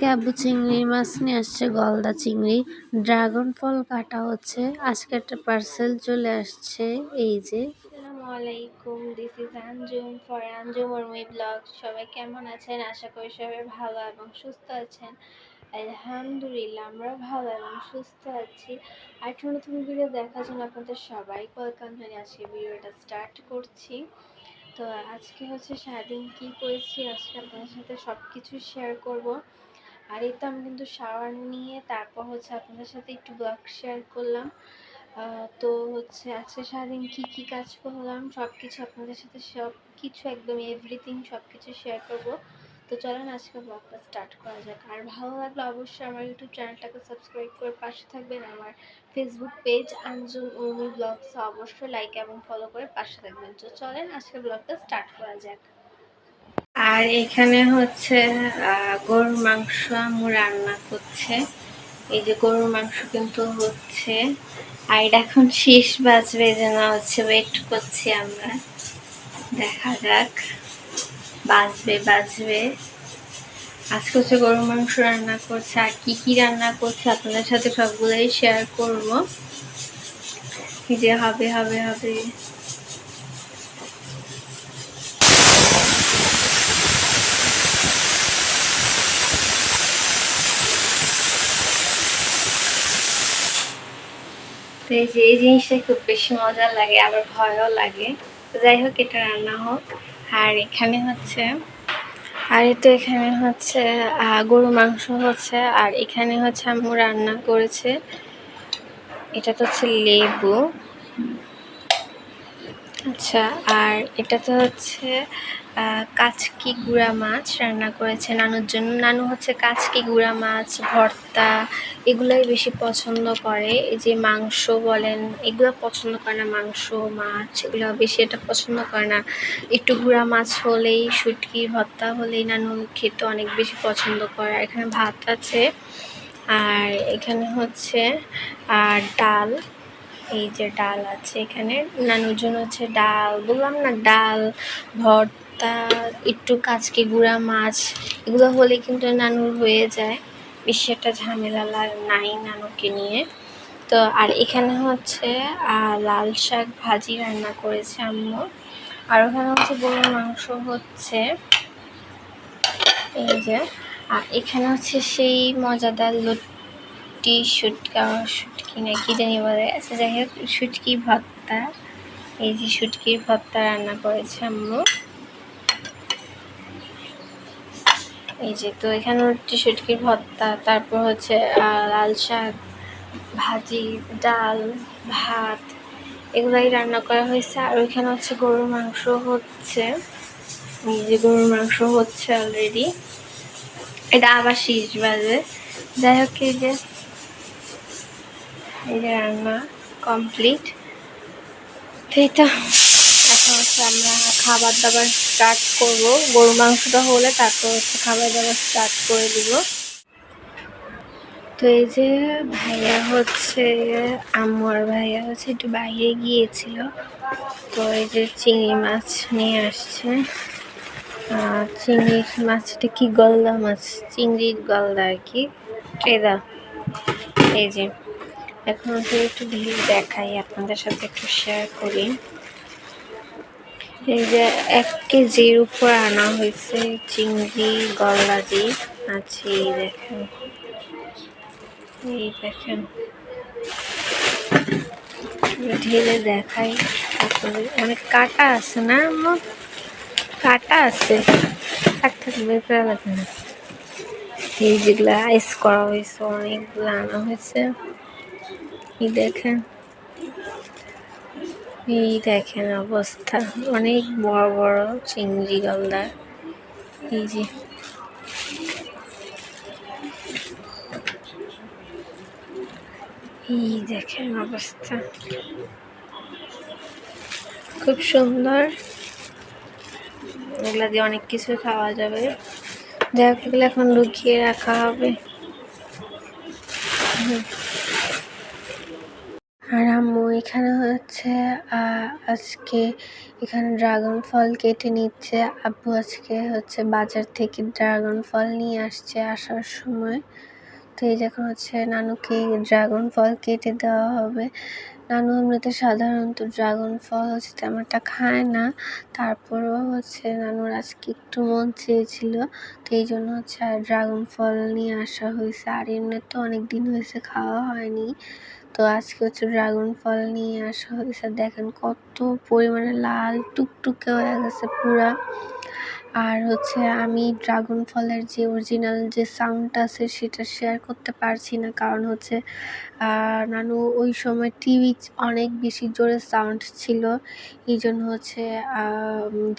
ক্যাবু চিংড়ি, মাছ নিয়ে আসছে গলদা চিংড়ি, ড্রাগন ফল কাটা হচ্ছে, আজকে একটা পার্সেল চলে আসছে, এই যে। আলাইকুম this is Anjum for Anjum Urmi blog সবাই কেমন আছেন? আশা করি সবাই ভালো এবং সুস্থ আছেন। আলহামদুলিল্লাহ, আমরা ভালো এবং সুস্থ আছি। আর একটা নতুন ভিডিও দেখার জন্য আপনাদের সবাই ওয়েলকাম জানিয়ে আজকে ভিডিওটা স্টার্ট করছি। তো আজকে হচ্ছে সারাদিন কী করেছি? আজকে আপনাদের সাথে সব কিছু শেয়ার করব। আর এই তো আমি কিন্তু শাওয়ার নিয়ে তারপর হচ্ছে আপনাদের সাথে একটু ব্লগ শেয়ার করলাম। তো হচ্ছে আজকে সারাদিন কী কী কাজ করলাম সব কিছু আপনাদের সাথে সব কিছু একদম এভরিথিং সব কিছু শেয়ার করব। তো চলেন আজকে ব্লগটা স্টার্ট করা যাক। আর ভালো লাগলে অবশ্যই আমার ইউটিউব চ্যানেলটাকে সাবস্ক্রাইব করে পাশে থাকবেন। আমার Facebook page Anjum Urmi blogs অবশ্যই লাইক এবং ফলো করে পাশে থাকবেন। তো চলেন আজকে ব্লগটা স্টার্ট করা যাক। আর এখানে হচ্ছে গরুর মাংস আমু রান্না করছে। এই যে গরুর মাংস কিন্তু হচ্ছে। আর এটা এখন শীষ বাজবে যেন হচ্ছে ওয়েট করছি আমরা। দেখা যাক। বাজবে বাজবে। আজকে হচ্ছে গরুর মাংস রান্না করছে। আর কী কী রান্না করছে আপনাদের সাথে সবগুলোই শেয়ার করব। যে হবে হবে হবে। এই যে এই জিনিসটা খুব বেশি মজা লাগে, আবার ভয়ও লাগে। যাই হোক, এটা রান্না হোক। আর এখানে হচ্ছে, আর তো এখানে হচ্ছে গরু মাংস হচ্ছে, আর এখানে হচ্ছে আম্মু রান্না করেছে। এটা তো হচ্ছে লেবু। আচ্ছা আর এটা তো হচ্ছে কাচকি গুঁড়া মাছ রান্না করেছে নানুর জন্য। নানু হচ্ছে কাচকি গুঁড়া মাছ, ভর্তা, এগুলোই বেশি পছন্দ করে। এই যে মাংস বলেন, এগুলো পছন্দ করে না মাংস, মাছ, এগুলো বেশি এটা পছন্দ করে না। একটু গুঁড়া মাছ হলেই, শুটকি, ভর্তা হলেই নানু খেতে অনেক বেশি পছন্দ করে। এখানে ভাত আছে, আর এখানে হচ্ছে, আর ডাল, এই যে ডাল আছে এখানে। নানুর জন্য হচ্ছে ডাল, বললাম না ডাল, ভর্তা একটু কাচকি গুঁড়া, মাছ এগুলো হলে কিন্তু নানুর হয়ে যায়। বেশি একটা ঝামেলা নাই নানুকে নিয়ে। তো আর এখানে হচ্ছে লাল শাক ভাজি রান্না করেছে আম্মু। আর ওখানে হচ্ছে গরুর মাংস হচ্ছে, এই যে, আর এখানে হচ্ছে সেই মজাদার লুটি শুটকা, শুটকি না কি জানি বলে। আচ্ছা যাই হোক, শুটকি ভর্তা, এই যে শুটকির ভর্তা রান্না করেছে আম্মু। এই যে, তো এখানে হচ্ছে শুটকির ভর্তা, তারপর হচ্ছে লাল শাক, ভাজি, ডাল, ভাত, এগুলাই রান্না করা হয়েছে। আর ওইখানে হচ্ছে গরুর মাংস হচ্ছে, এই যে গরুর মাংস হচ্ছে অলরেডি এটা আবার শীষ বাজে। যাই হোক, এই যে এই যে রান্না কমপ্লিট এই তো হচ্ছে আমরা খাবার দাবার স্টার্ট করব। গরু মাংসটা হলে তারপর হচ্ছে খাবার দাবার স্টার্ট করে দিব। তো এই যে ভাইয়া হচ্ছে, আম্মু আর ভাইয়া হচ্ছে একটু বাইরে গিয়েছিল। তো এই যে চিংড়ি মাছ নিয়ে আসছে। চিংড়ি মাছটা কি গলদা মাছ? চিংড়ির গলদা আর কি। ট্রেদা এই যে। এখন একটু ঢিল দেখাই, আপনাদের সাথে একটু শেয়ার করি। এই যে এক কেজির উপর আনা হয়েছে চিংড়ি গলদাজি আছে এই দেখেন। এই দেখেন। ঢেলে দেখাই। অনেক কাটা আছে না আমার কাটা আছে। থাক না। এই যেগুলো আইস করা হয়েছে, অনেকগুলো আনা হয়েছে। এই দেখেন। এই দেখেন অবস্থা। অনেক বড় বড় চিংড়ি গলদা। এই যে। এই দেখেন অবস্থা। খুব সুন্দর। এগুলা দিয়ে অনেক কিছু খাওয়া যাবে। যাই হোক এখন লুকিয়ে রাখা হবে। আর আম্মু, এখানে হচ্ছে আজকে এখানে ড্রাগন ফল কেটে নিচ্ছে। আব্বু আজকে হচ্ছে বাজার থেকে ড্রাগন ফল নিয়ে আসছে আসার সময়। তো এই যখন হচ্ছে নানুকে ড্রাগন ফল কেটে দেওয়া হবে। নানু এমনিতে সাধারণত ড্রাগন ফল হচ্ছে তেমনটা খায় না। তারপরেও হচ্ছে নানুর আজকে একটু মন চেয়েছিল। তো এই জন্য হচ্ছে আর ড্রাগন ফল নিয়ে আসা হয়েছে। আর এমনি তো অনেক দিন হয়েছে খাওয়া হয়নি। তো আজকে হচ্ছে ড্রাগন ফল নিয়ে আসা হয়েছে। দেখেন কত পরিমাণে লাল টুকটুকে হয়ে গেছে পুরা। আর হচ্ছে আমি ড্রাগন ফলের যে অরিজিনাল যে সাউন্ডটা আছে, সেটা শেয়ার করতে পারছি না। কারণ হচ্ছে নানু ওই সময় টিভি অনেক বেশি জোরে সাউন্ড ছিল। এই জন্য হচ্ছে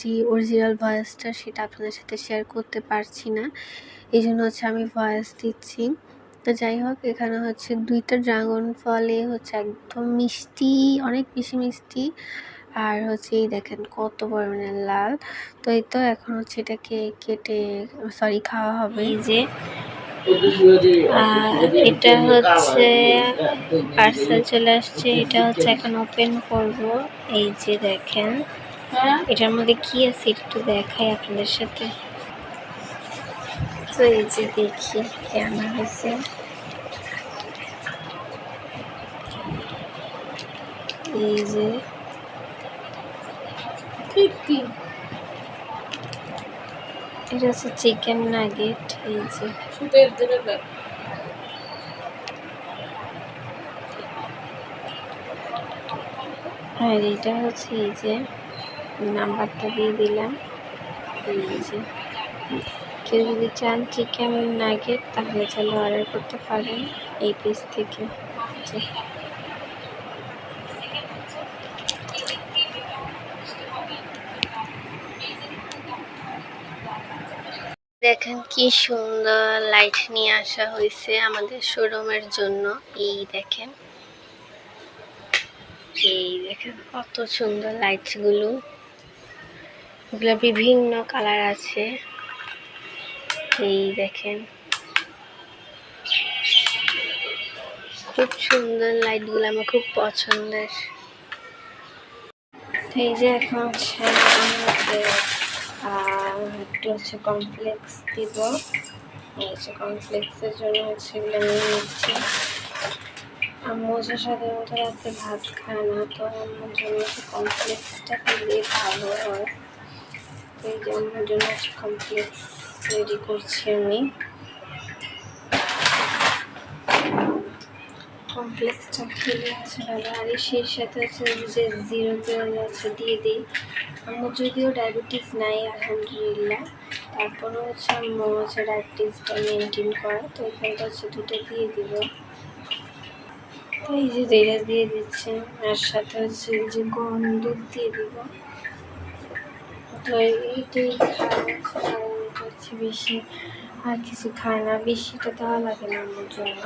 যে অরিজিনাল ভয়েসটা সেটা আপনাদের সাথে শেয়ার করতে পারছি না। এই জন্য হচ্ছে আমি ভয়েস দিচ্ছি। তো যাই হোক এখানে হচ্ছে দুইটা ড্রাগন ফলে হচ্ছে একদম মিষ্টি, অনেক বেশি মিষ্টি। আর হচ্ছে এই দেখেন কত পরিমাণে লাল। তো এই তো এখন হচ্ছে এটাকে কেটে সরি খাওয়া হবে। যে, আর এটা হচ্ছে পার্সেল চলে আসছে। এটা হচ্ছে এখন ওপেন করব। এই যে দেখেন, এটার মধ্যে কি আছে একটু দেখাই আপনাদের সাথে। তো এই যে দেখি কেমন হয়েছে। এই যে এটা হচ্ছে চিকেন নাগেট এই যে। আর এটা হচ্ছে এই যে নাম্বারটা দিয়ে দিলাম। এই যে। কেউ যদি চান চিকেন নাগেট তাহলে চাইলে অর্ডার করতে পারেন এই পেজ থেকে। দেখেন কি সুন্দর লাইট নিয়ে আসা হয়েছে আমাদের শোরুমের জন্য। এই দেখেন। এই দেখেন কত সুন্দর লাইটসগুলো এগুলো বিভিন্ন কালার আছে। এই দেখেন। খুব সুন্দর লাইটগুলো আমার খুব পছন্দের। এই যে এখন হচ্ছে একটু হচ্ছে কমপ্লেক্স দিব। হচ্ছে কমপ্লেক্সের জন্য হচ্ছে এগুলো নিয়ে নিচ্ছি। আম্মু যে সাধারণত রাতে ভাত খায় না, তো আম্মুর জন্য হচ্ছে কমপ্লেক্সটা খেলে ভালো হয়। এই যে আম্মুর জন্য হচ্ছে কমপ্লেক্স রেডি করছি আমি। কমপ্লেক্সটা খেলে আছে ভালো। আর সেই সাথে হচ্ছে যে জিরো জিরো আছে, দিয়ে দিই। আমার যদিও ডায়াবেটিস নাই, আলহামদুলিল্লাহ। তারপরেও হচ্ছে আমার হচ্ছে ডায়াবেটিসটা মেনটেন করা। তো এখানটা হচ্ছে দুটো দিয়ে দিব এই যে দুইটা দিয়ে দিচ্ছে, আর সাথে হচ্ছে যে গরম দুধ দিয়ে দিব তো এইটাই খাওয়া হচ্ছে বেশি আর কিছু খায় না। বেশিটা দেওয়া লাগে না আমার জন্য।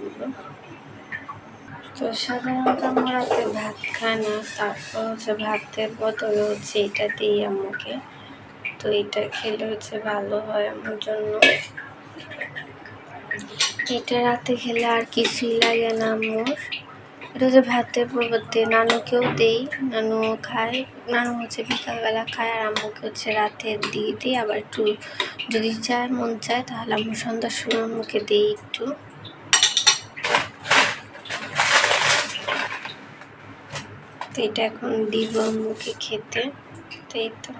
দিব তো সাধারণত আমার রাতে ভাত খায় না। তারপর হচ্ছে ভাতের বদলে হচ্ছে এটা দিই আমাকে। তো এটা খেলে হচ্ছে ভালো হয় আমার জন্য। এটা রাতে খেলে আর কিছুই লাগে না আম্মুর এটা হচ্ছে ভাতের পরিবর্তে, নানুকেও দেই, নানু খায়, নানু হচ্ছে বিকালবেলা খায়, আর আম্মুকে হচ্ছে রাতে দিয়ে দিই, আবার একটু যদি চায় মন চায় তাহলে আম্মু সন্ধ্যার সময় আম্মুকে দিই একটু। তো এটা এখন দিব আম্মুকে খেতে, তো এই তো।